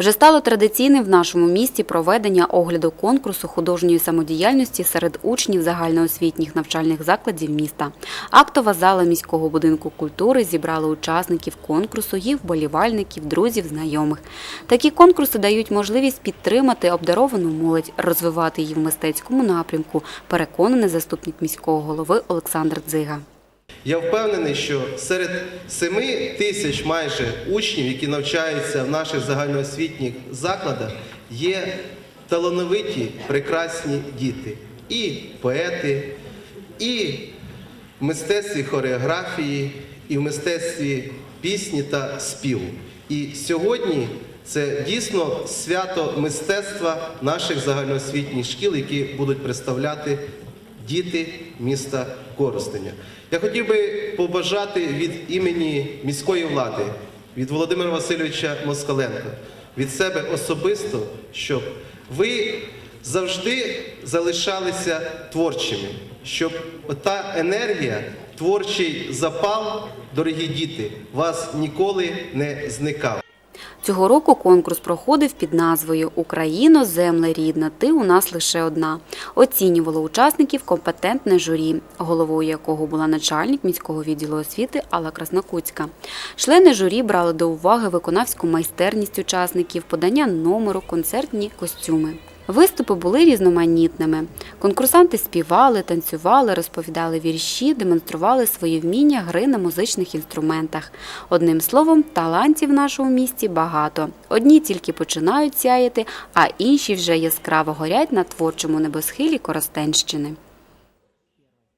Вже стало традиційним в нашому місті проведення огляду конкурсу художньої самодіяльності серед учнів загальноосвітніх навчальних закладів міста. Актова зала міського будинку культури зібрала учасників конкурсу, їх вболівальників, друзів, знайомих. Такі конкурси дають можливість підтримати обдаровану молодь, розвивати її в мистецькому напрямку, переконаний заступник міського голови Олександр Дзига. Я впевнений, що серед 7 тисяч майже учнів, які навчаються в наших загальноосвітніх закладах, є талановиті, прекрасні діти. І поети, і в мистецтві хореографії, і в мистецтві пісні та співу. І сьогодні це дійсно свято мистецтва наших загальноосвітніх шкіл, які будуть представляти діти міста Коростеня. Я хотів би побажати від імені міської влади, від Володимира Васильовича Москаленка, від себе особисто, щоб ви завжди залишалися творчими, щоб та енергія, творчий запал, дорогі діти, вас ніколи не зникав. Цього року конкурс проходив під назвою Україно, земле рідна, ти у нас лише одна. Оцінювало учасників компетентне журі, головою якого була начальник міського відділу освіти Алла Краснокутська. Члени журі брали до уваги виконавську майстерність учасників, подання номеру, концертні костюми. Виступи були різноманітними. Конкурсанти співали, танцювали, розповідали вірші, демонстрували свої вміння гри на музичних інструментах. Одним словом, талантів в нашому місті багато. Одні тільки починають сяяти, а інші вже яскраво горять на творчому небосхилі Коростенщини.